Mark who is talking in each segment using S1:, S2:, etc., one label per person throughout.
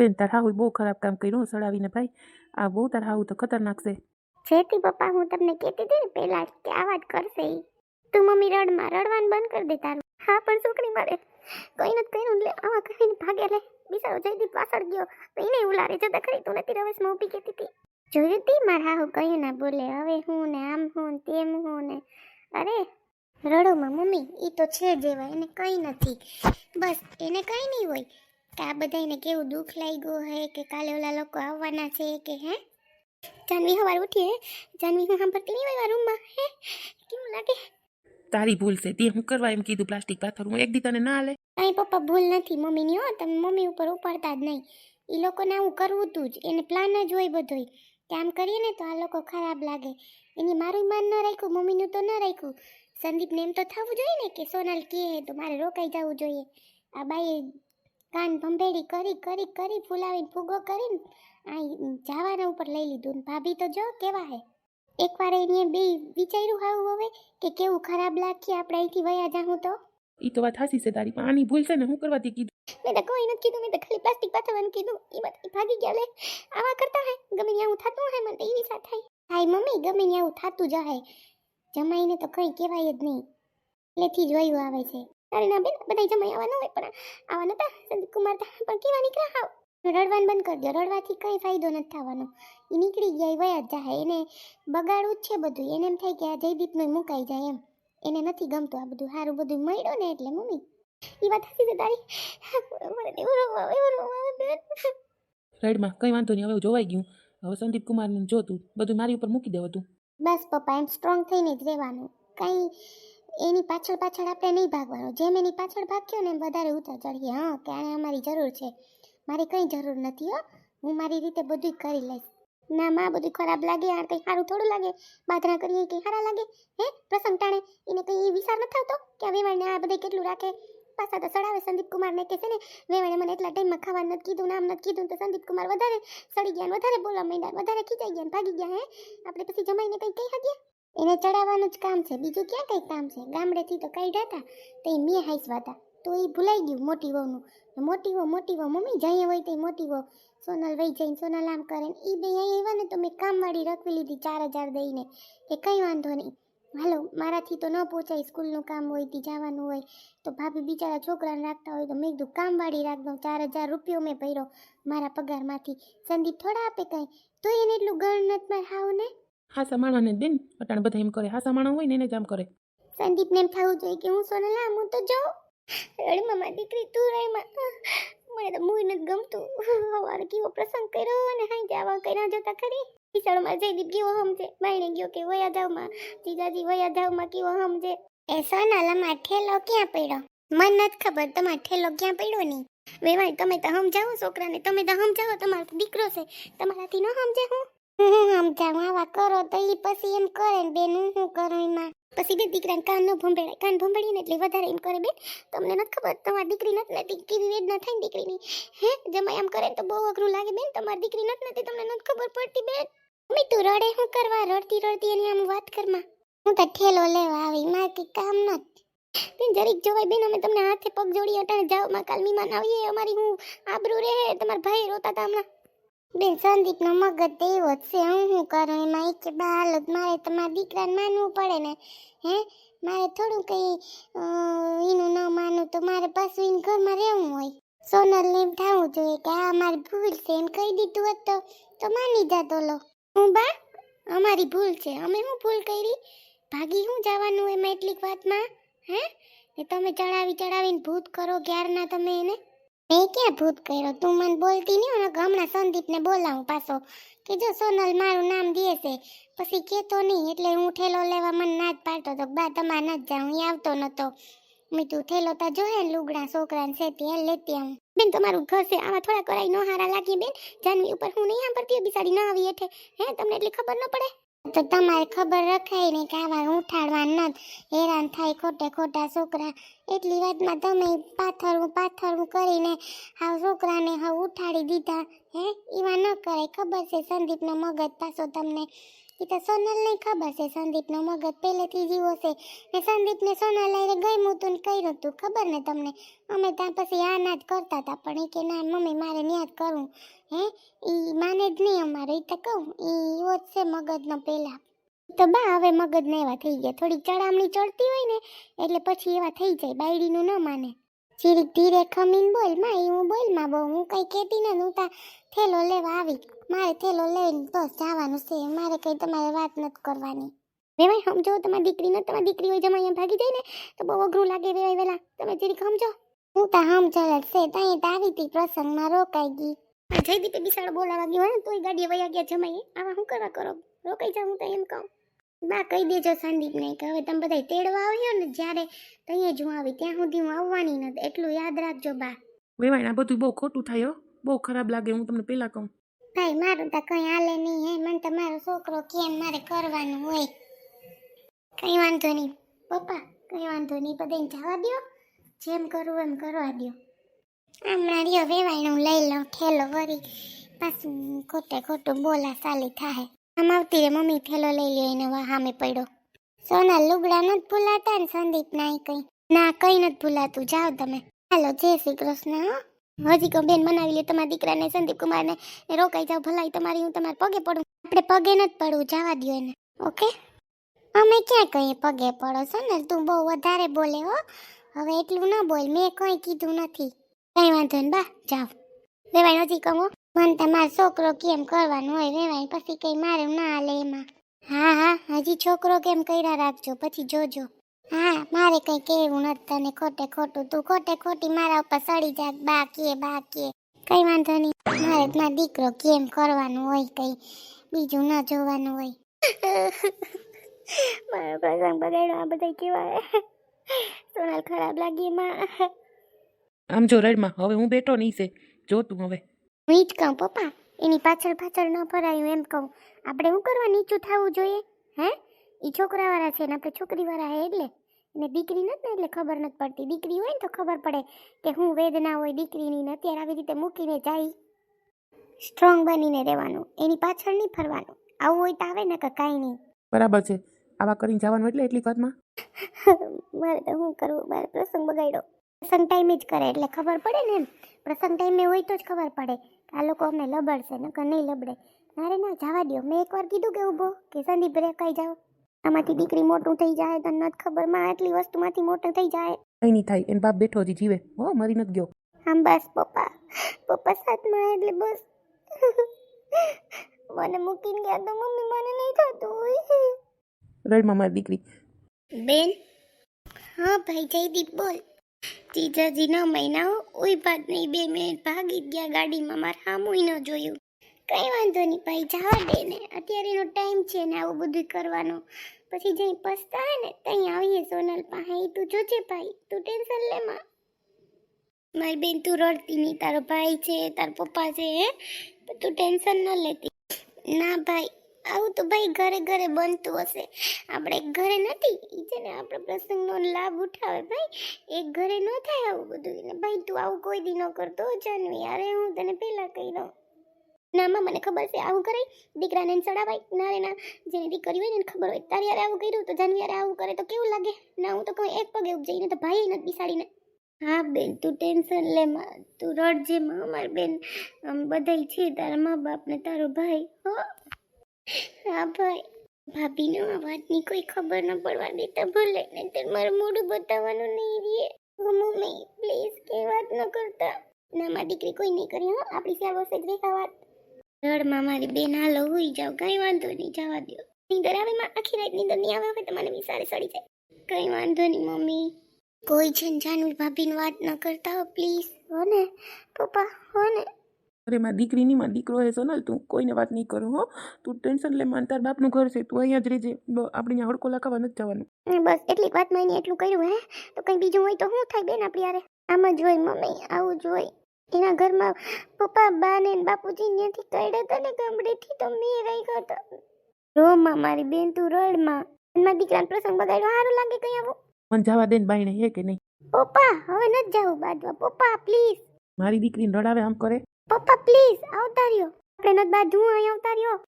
S1: બેન, તાર હાહુ બહુ ખરાબ કામ કર્યું સડાવીને ભાઈ. આ બહુ તાર હાહુ તો ખતરનાક છે.
S2: જેથી પપ્પા, હું તમને કહેતી હતી ને, પહેલા કે આ વાત કરશે તું મમ્મી રડમાં રડવાનું બંધ કરી દે તારું. હા, પણ છોકરી મારે. કઈ નથી કર્યું લે, આવા કરીને ભાગે લે. બિચારો જયદીપ પાછળ ગયો, તો એને ઉલારે લારે જતા ખરી, તું નથી રવેશમાં ઊભી કહેતી હતી. જોયું તી, મારા હું કહ્યું ના બોલે, હવે હું ને આમ હું ને તેમ હું ને. અરે, રડોમાં મમ્મી એ તો છે જેવા એને કંઈ નથી. બસ, એને કંઈ નહીં હોય. કે આ બધાને કેવું દુઃખ લાગ્યું હે કે કાલે ઓલા લોકો આવવાના છે કે હે? જાનવી હવાર ઉઠી હે. જાનવી હું સાંભળતી નહીં હોય રૂમમાં હે? કેવું લાગે?
S1: તારી ભૂલ છે. તે હું કરવા એમ કીધું પ્લાસ્ટિક પાથર હું એક દી તને ના હાલે.
S2: કાંઈ પપ્પા ભૂલ નથી મમ્મીની હો. તમે મમ્મી ઉપર ઉપાડતા જ નહીં. એ લોકોને આવું કરવું તું જ. એને પ્લાન જ હોય બધોય. કે આમ કરીએ ને તો આ લોકો ખરાબ લાગે. એની મારું માન ન રાખ્યું મમ્મીનું તો ન રાખ્યું. સંદીપને એમ તો થવું જોઈએ ને કે સોનલ કહે તો મારે રોકાઈ જવું જોઈએ. આ બાઈએ કાન ભંભેડી કરી કરી કરી ફૂલાવીને ફૂગો કરીને આ જાવાના ઉપર લઈ લીધું. ને ભાભી તો જો કેવા હે. એકવાર એને બે વિચાર્યું હાવું હવે કે કેવું ખરાબ લાગીએ આપણે અહીંથી વયા જાઉં તો.
S1: એ તો વાત હાસી છે તારી પણ આની ભૂલ છે ને હું કરવાથી કીધું?
S2: મેં તો કોઈ નથી કીધું મેં તો ખાલી પ્લાસ્ટિક પાથરવાનું કીધું. એ વાત ભાગી ગયા લે. આવા કરતા હે. ગમે ત્યાં હું થતું હે મને તો એવી સાથે થાય. હાય મમ્મી ગમે ત્યાં હું થતું હે. જમાઈને તો કંઈ કહેવાય જ નહીં. એટલેથી જ વયું આવે છે. ના બેન બધા જમાઈ આવવાનું હોય પણ આવા નતા સંદીપ કુમાર તા પણ કેવા નીકળ્યા હાવ? રડવાનું બંધ કરી દો રડવાથી કંઈ ફાયદો નથી થવાનો. એ નીકળી ગયા વયા જ જાય એને બગાડવું જ છે બધું એને એમ થાય કે આ જયદીપનું મુકાઈ જાય એમ. એને નથી ગમતું આ બધું સારું બધું મળ્યું ને એટલે મમ્મી. એ વાત હતી છે તારી.
S1: રાઈડમાં કંઈ વાંધો નહીં હવે જોવાઈ ગયું. હવે સંદીપ કુમારને જોતું બધું મારી ઉપર મૂકી દેવું તું.
S2: બસ પપ્પા એમ સ્ટ્રોંગ થઈને જ રહેવાનું. કંઈ એની પાછળ પાછળ આપણે નહીં ભાગવાનું. જેમ એની પાછળ ભાગ્યો ને એમ વધારે ઉતર ચડીએ હા, કે આને અમારી જરૂર છે. મારી કંઈ જરૂર નથી, હો. હું મારી રીતે બધું કરી લઈશ. ના, માં બધું ખરાબ લાગે? આ કંઈ સારું થોડું લાગે? બાધરા કરીએ, કંઈ સારા લાગે? હે, પ્રસંગ ટાણે? એને કંઈ વિચાર નથી આવતો કે આ વેવાણને આ બધે કેટલું રાખે? પાછા તો સડાવે સંદીપ કુમારને કે છે ને, વેવાણે મને એટલા ટાઈમમાં ખાવાનું નથી કીધું નામ નથી કીધું તો સંદીપ કુમાર વધારે સડી ગયા વધારે બોલવા માંડ્યા વધારે ખીચાઈ ગયા ભાગી ગયા, હે. આપણે પછી જમાઈને કંઈ કહી શકીએ? એને ચડાવવાનું જ કામ છે. બીજું ક્યાં કંઈ કામ છે? ગામડેથી તો કાઢ્યા હતા. તો એ મેં હાઈસવા હતા. તો એ ભૂલાઈ ગયું મોટી વહુનું. મોટી વહુ મોટી વહુ મમ્મી જઈએ હોય તો મોટી વહુ સોનલ વહી જઈને સોનલ આમ કરે ને એ બે અહીં આવ્યા ને તો મેં કામવાળી રખવી લીધી ચાર હજાર દઈને. કે કંઈ વાંધો નહીં. હાલો, મારાથી તો ન પહોંચાય સ્કૂલનું કામ હોય, તે જવાનું હોય. તો ભાભી બિચારા છોકરાને રાખતા હોય તો મેં કીધું, કામવાળી રાખ દઉં ચાર હજાર રૂપિયો મેં ભર્યો મારા પગારમાંથી. સંદીપ થોડા આપે કંઈ. તો એને એટલું ગણ નથી મારે હાવ ને.
S1: હાસા માણાને દિન અટાણે બધા એમ કરે હાસા માણા હોય ને એને જ આમ કરે.
S2: સંદીપને એમ થવું જોઈએ કે હું સોનલા હું તો જો રડમાં મારી દીકરી તું રડમાં. મને તો મુઈ નથી ગમતું. સવારે કેવો પ્રસંગ કર્યો અને હાઈ જવા કર્યા જોતા ખરી. વિશાળમાં જયદીપ કેવો સમજે માઈને ગયો કે વયા જાવમાં. જીજાજી વયા જાવમાં કેવો સમજે એ સોનાલામાં ઠેલો ક્યાં પડ્યો? મને નથી ખબર તમારો ઠેલો ક્યાં પડ્યો નહીં વેવાય તમે તો સમજાવો છોકરાને તમે તો સમજાવો તમારો દીકરો છે. તમારાથી ન સમજે હું. હું સમજાવું આવા કરો તો એ પછી એમ કરે ને બેન, હું શું કરું એમાં? પછી બે દીકરાને કાન ન ભંભેડાય. કાન ભંભળીએ ને એટલે વધારે એમ કરે બેન. તમને નથી ખબર, તમારી દીકરી નથી નથી કેવી વેદના થાય ને દીકરીની? હે? જમાઈ આમ કરે ને તો બહુ અઘરું લાગે બેન. તમારી દીકરી નથી નથી તમને નથી ખબર પડતી બેન. મમ્મી, તું રડે, હું કરવા રડતી રડતી એની આમ વાત કરમાં. હું તો ઠેલો લેવા આવી મારે કંઈ કામ નથી. બેન, જરીક જોવાય બેન, અમે તમને હાથે પગ જોડી અટાણે જાઓ માં કાલ મીમાન આવીએ, અમારી હું આબરૂ રહે, તમારા ભાઈ રોતા હતા હમણાં. બેન, સંદીપનો મગજ તો એવો જ છે. હું શું કરું? એમાં એક બા, હાલો, મારે તમારા દીકરાને માનવું પડે ને. હે? મારે થોડું કંઈ એનું ન માનું તો મારે પાછું એને ઘરમાં રહેવું હોય. સોનલને એમ થવું જોઈએ કે આ મારી ભૂલ છે, એમ કહી દીધું હોત તો તો માની જતો લો. હું, બા, અમારી ભૂલ છે. અમે શું ભૂલ કરી? ભાગી શું જવાનું એમાં એટલીક વાતમાં? હે? તમે ચડાવી ચડાવીને ભૂત કરો, ક્યારના તમે એને? મેં ક્યાં ભૂત કર્યો? તું મને બોલતી નહીં અને હમણાં સંદીપને બોલાવું પાછો. કે જો સોનલ મારું નામ દે છે, પછી કહેતો નહીં, એટલે હું ઠેલો લેવા મને ના જ પાડતો તો બા તમારે ના જ જાઉં, અહીં આવતો નતો. મેં તું ઠેલો તા જોયે ને, લુગડા છોકરાને છે હાલ લેતી આવું. બેન, તમારું ઘર છે, આમાં થોડા કરાઈ નો હારા લાગી બેન. જાનવી ઉપર હું નહીં સાંભળતી બિચારી ન આવી એઠે હે, તમને એટલી ખબર ન પડે? તો તમારે ખબર રખાય ને કે આવા ઉઠાડવા ન હેરાન થાય ખોટે ખોટા છોકરા. એટલી વાતમાં તમે પાથરવું પાથરવું કરીને હાવ છોકરાને હવે ઉઠાડી દીધા. હે? એવા ન કરાય. ખબર છે સંદીપનો મગજ પાછો તમને એ તો સોનલને ખબર છે. સંદીપનો મગજ પહેલેથી જ એવો છે. ને સંદીપને સોનલ લઈને ગમ્યું હતું ને કર્યું તું. ખબર ને તમને? અમે ત્યાં પછી આ ના જ કરતા હતા, પણ એ કે ના, મમ્મી, મારે ન્યા જ કરવું. હે? એ માને જ નહીં અમારે. એ તો કહું એ એવો જ છે મગજનો પહેલાં તો બા, હવે મગજને એવા થઈ ગયા. થોડી ચડામણી ચડતી હોય ને, એટલે પછી એવા થઈ જાય. બાયડીનું ન માને. ચીરીક ધીરે ખમીન બોલ, માં એ હું બોલમાં બહુ. હું કઈ કહેતી ને હું તા થેલો લેવા આવી. મારે થેલો લઈને બસ જવાનું છે. મારે કઈ તમારે વાત નથી કરવાની. વેવાય સમજો, તમારી દીકરી નથી તમારી દીકરી હોય જમાઈ ભાગી જાય ને, તો બહુ અઘરું લાગે વેવાય વેલા. તમે જરીક સમજો. હું તો હમ જ છે. ત્યાં તો આવી હતી, પ્રસંગમાં રોકાઈ ગઈ. જયદીપે બિસાડો બોલાવા ગયો ને? તોય ગાડી વયા ગયા જમાઈએ આવા શું કરવા કરો? રોકાઈ જાઉં તો એમ કહું. બા, કહી દેજો સંદીપને કે હવે તમે બધા તેડવા આવ્યો ને જ્યારે ત્યાં જ હું આવી, ત્યાં સુધી હું આવવાની નથી. એટલું યાદ રાખજો બા.
S1: વેવાય આ બધું બહુ ખોટું થાય બહુ ખરાબ લાગે, હું તમને પહેલાં કહું.
S2: ભાઈ, મારું તો કઈ હાલે નહીં હે. મને તો મારો છોકરો કેમ મારે કરવાનું હોય? કઈ વાંધો નહીં. પપ્પા, કઈ વાંધો નહીં. બધાને જવા દ્યો. જેમ કરવું એમ કરવા દ્યો. હમણાં રહ્યો વેવાયનું લઈ લઉં, ઠેલો વળી. પાછું ખોટે ખોટું બોલા સાલી થાય આમ આવતી રે મમ્મી ઠેલો લઈ લ્યો, એને સામે પડ્યો. સોના લુગડા નથી ભૂલાતા ને સંદીપ ના કઈ. ના, કઈ નથી ભૂલાતું. જાઓ તમે. હાલો, જય શ્રી કૃષ્ણ હજી કહું, બેન બનાવી લે, તમારા દીકરાને, સંદીપ કુમારને રોકાઈ જાવ ભલાઈ તમારી, હું તમારે પગે પડું. આપણે પગે નથી પડવું, જવા દો એને. ઓકે? અમે ક્યાં કહીએ પગે પડો છો ને તું બહુ વધારે બોલે હો. હવે એટલું ન બોલ, મેં કંઈ કીધું નથી. કઈ વાંધો ને બા, જાઓ. વેવાય નથી કહો મને તમારો છોકરો કેમ કરવાનું હોય વેવાય પછી કઈ મારે ના હાલે એમાં. હા હા, હજી છોકરો કેમ કર્યા રાખજો, પછી જોજો. હા મારે કઈ કેવું નથી તને ખોટે ખોટું. તું ખોટે ખોટી મારા ઉપર સડી જાત બા કે બા કે કઈ વાંધો નહીં. મારે મારો દીકરો કેમ કરવાનું હોય કઈ. બીજું ન જોવાનું હોય. મારો પ્રસંગ બગાડ્યો આ બધા કેવા સોનલ ખરાબ લાગી એમાં.
S1: આમ જો રડમાં હવે હું બેઠો નહીં છે. જો તું હવે.
S2: હું જ કહું પપ્પા એની પાછળ પાછળ ન ફરાયું એમ કહું. આપણે શું કરવા નીચું થવું જોઈએ હે? એ છોકરાવાળા છે ને આપણે છોકરીવાળા હે એટલે. એને દીકરી નથી ને એટલે ખબર નથી પડતી. દીકરી હોય ને તો ખબર પડે કે હું વેદના હોય દીકરીની ને અત્યારે આવી રીતે મૂકીને જાય. સ્ટ્રોંગ બનીને રહેવાનું એની પાછળ નહીં ફરવાનું. આવું હોય તો આવે ને કે કાંઈ નહીં.
S1: બરાબર છે. આવા કરીને જવાનું એટલે એટલી વાતમાં?
S2: મારે તો હું કરવું? મારે પ્રસંગ બગાડ્યો. પ્રસંગ ટાઈમે જ કરે એટલે ખબર પડે ને એમ. પ્રસંગ ટાઈમે હોય તો જ ખબર પડે કે આ લોકો અમને લબડશે નકર નહીં લબડે. મારે ના જવા દ્યો. મેં એકવાર કીધું કે ઊભો કે સંદીપ રેકાઈ જાઓ. આમાંથી દીકરી મોટું થઈ જાય તો નથી ખબરમાં આટલી વસ્તુમાંથી મોટું થઈ જાય.
S1: કઈ નહીં થાય એને બાપ બેઠો હજી જીવે. હો મરી નથી ગયો.
S2: આમ બસ પપ્પા. પપ્પા સાથમાં એટલે બસ. મને મૂકીને ગયા તો મમ્મી મને નહીં થતું. હોય
S1: રડમાં મારી દીકરી.
S2: બેન? હા ભાઈ જયદીપ બોલ. જીજાજી ન મહિના ઉઈ ભાત નહીં બે મિનિટ ભાગી ગયા ગાડીમાં મારે સામું ન જોયું. કઈ વાંધો નહીં, ભાઈ, જવા દે ને. અત્યારે એનો ટાઈમ છે ને આવું બધું કરવાનો. પછી જઈ પસ્તાવે ને ત્યાં આવીએ સોનલ પાસે. તું જોજે ભાઈ, તું ટેન્શન લે માં. મારી બેન તું રડતી નહીં, તારો ભાઈ છે, તારો પપ્પા છે તો ટેન્શન ન લેતી. ના ભાઈ, આવું તો ભાઈ ઘરે ઘરે બનતું હશે. આપણે ઘરે નથી એ છે ને આપણે પ્રસંગનો લાભ ઉઠાવે ભાઈ. એક ઘરે ન થાય આવું બધું. ભાઈ, તું આવું કોઈ દી ન કરતો જાનવી. અરે હું તને પહેલાં કહી દઉં ના, માં, મને ખબર છે, આવું કરે. દીકરાને ચડાવાય. ના રે ના, જેને દીકરી હોય ને ખબર હોય. તારી યારે આવું કર્યું તો જાનવી આવું કરે તો કેવું લાગે? ના, હું તો કહું એક પગે ઉપજાઈને તો ભાઈ નથી બિસાડીને. હા, બેન, તું ટેન્શન લે, માં. તું રડજે, માં, અમારી બેન. બધાય છે, તારા મા બાપ ને તારો ભાઈ, હો. હા, ભાઈ. ભાભીને આ વાતની કોઈ ખબર ન પડવા દેતા ભલે, નહીતર મારું મોઢું બતાવવાનું નહીં રીએ. મમ્મી પ્લીઝ કે વાત ન કરતા. ના મારી દીકરી કોઈ નહીં કરી, હો. આપણી સેવા જ વાત. રડમાં મારી બેન હાલો હોઈ જાવ કઈ વાંધો નહીં જવા દો નીંદર આવે માં આખી રાત નીંદર નહીં આવે હવે તમારે સારી સડી જાય. કઈ વાંધો નહીં મમ્મી. કોઈ છે ને જાનવી ભાભીની વાત ન કરતા હો પ્લીઝ. હો ને પપ્પા હો ને.
S1: અરે માં દીકરી નહીં મારો દીકરો હે સોનલ તું કોઈને વાત નહીં કરું હો. તું ટેન્શન લે માન તાર બાપનું ઘર છે તું અહીંયા જ રહેજે. આપણે અહીંયા હડકો લખાવા નથી જવાનું.
S2: બસ એટલી વાતમાં એને એટલું કર્યું હે. તો કંઈ બીજું હોય તો શું થાય બેન આપણી યારે આમ જ હોય મમ્મી આવું જ હોય. એના ઘરમાં પપ્પા બા ને બાપુજી ત્યાંથી કાઢ્યા હતા ને ગામડેથી તો મેં રહી ગયા હતા. રોમાં મારી બેન તું રડમાં. મારા દીકરાને પ્રસંગ બગાડ્યો. સારું લાગે કઈ આવું?
S1: મને જવા દે ને બાઈને હે કે નહીં?
S2: પપ્પા હવે ન જાવું બાજવા પપ્પા પ્લીઝ
S1: મારી દીકરીને રડાવે આમ કરે?
S2: પપ્પા પ્લીઝ આવતા રહ્યો આપણે નથી બાજુ અહીં આવતા રહ્યો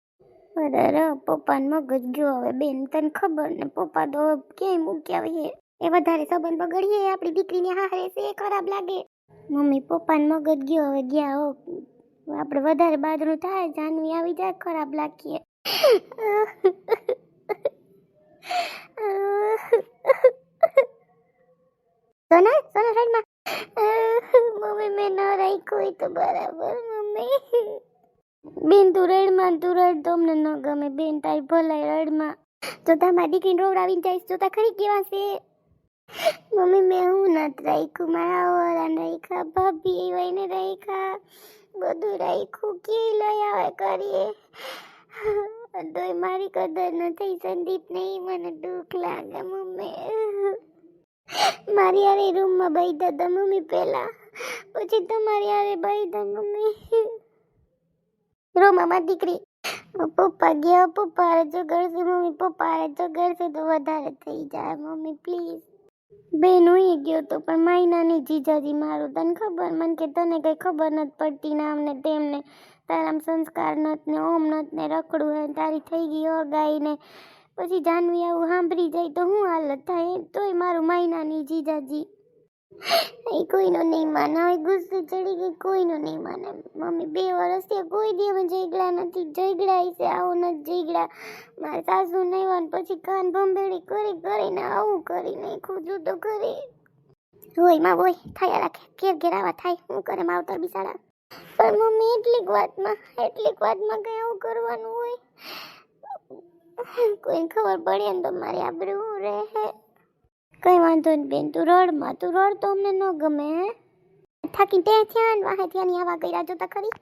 S2: અરે પપ્પાને મગજ ગયો. હવે બેન તને ખબર ને પપ્પા તો કેમ મૂક્યા હોય એ વધારે સંબંધ બગડીએ આપણી દીકરીને હારે છે ખરાબ લાગે. મમ્મી પપ્પાને મગજ ગયો, હવે ગયા હો. આપણે વધારે બાદરું થાય, જાનવી આવી જાય, ખરાબ લાગીએ. સોના સોના સાઈડમાં. મમ્મી મેં ન રાખ્યું હોય તો બરાબર, મમ્મી. બેન, તું રડમાં તું રડ તો ન ગમે. બેન, તારી ભલાઈ રડમાં. તો તમારી દીકરીને રોવડાવીને જઈશ જોતા ખરી કેવા છે? મમ્મી, મેં હું નથી રાખ્યું, મારા વરાને રાખ્યા, ભાભી એવાને રાખ્યા. બધું રાખ્યું, કે લઈ આવે કરીએ? તોય મારી કદર નથી સંદીપ નહીં મને દુઃખ લાગે, મમ્મી. મારી હારે રૂમમાં બેઠા હતા મમ્મી પહેલા. પછી તમારી ભાઈ બેઠા મમ્મી. રોમામાં દીકરી. પપ્પા ગયા, પપ્પા હારે કરશે મમ્મી પપ્પા હારે કરશે તો વધારે થઈ જાય, મમ્મી, પ્લીઝ. બેન, હું ગયો તો, પણ માયનાની જીજાજી મારું. તને ખબર? મને કે તને કંઈ ખબર નથી પડતી ને તેમને. તારામ સંસ્કાર નત ને ઓમ નત ને રખડું હે તારી થઈ ગઈ અગાઈ ને. પછી જાનવી આવું સાંભળી જાય તો હું હાલત થાય તોય મારું માયનાની જીજાજી એ કોઈનો નહીં માને. હવે ગુસ્સે ચડી ગઈ, કોઈનો નહીં માને. મમ્મી બે વર્ષ થયા, કોઈ દી અમે જઈગડા નથી. જઈગડા છે, આવું નથી જઈગડા મારા સાસુ નહીં વાન પછી કાન ભંભેડી કરી, કરીને આવું કરીને ખુદું તો કરી. હોયમાં હોય થયા રાખે. ઘેર ઘેર આવા થાય. હું કરે માવતર બિચારા પણ મમ્મી, એટલીક વાતમાં એટલીક વાતમાં કઈ આવું કરવાનું હોય? કોઈને ખબર પડે ને તો મારી આબરૂ રહે. કઈ વાંધો નહીં બેન, તું રડમાં તું રડ તો અમને ન ગમે, હે? થાકી ત્યાં થયા વાહે ત્યાંની આવા કર્યા જોતા ખરી?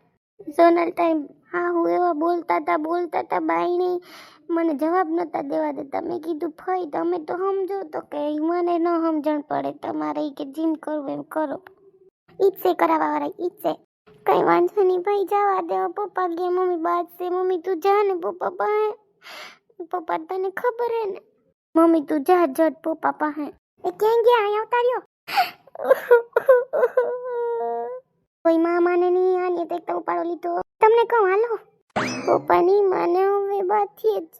S2: સોનલ ટાઈમ હા, હું એવા બોલતા હતા બોલતા હતા બાઈ મને જવાબ નહોતા દેવા દેતા. મેં કીધું ફઈ તમે તો સમજો તો કે મને ન સમજણ પડે, તમારે કે જીમ કરવું એમ કરો. ઈચ્છે કરાવવા વાળા ઈચ્છે કઈ વાંધો નહીં, ભાઈ, જવા દેવો પપ્પા ગયા મમ્મી બાદ છે મમ્મી તું જા ને, પપ્પા પાસે પપ્પા તને ખબર હે ને? મમ્મી તું જા જટ પપ્પા પાસે. એ ક્યાં ગયા? અહીંયા આવતા રહ્યો કોઈ મામાને નહીં આની તે એક તો ઉપાડો લીધો. તમને કહું હાલો. પપ્પા ની માને હવે બાથી જ.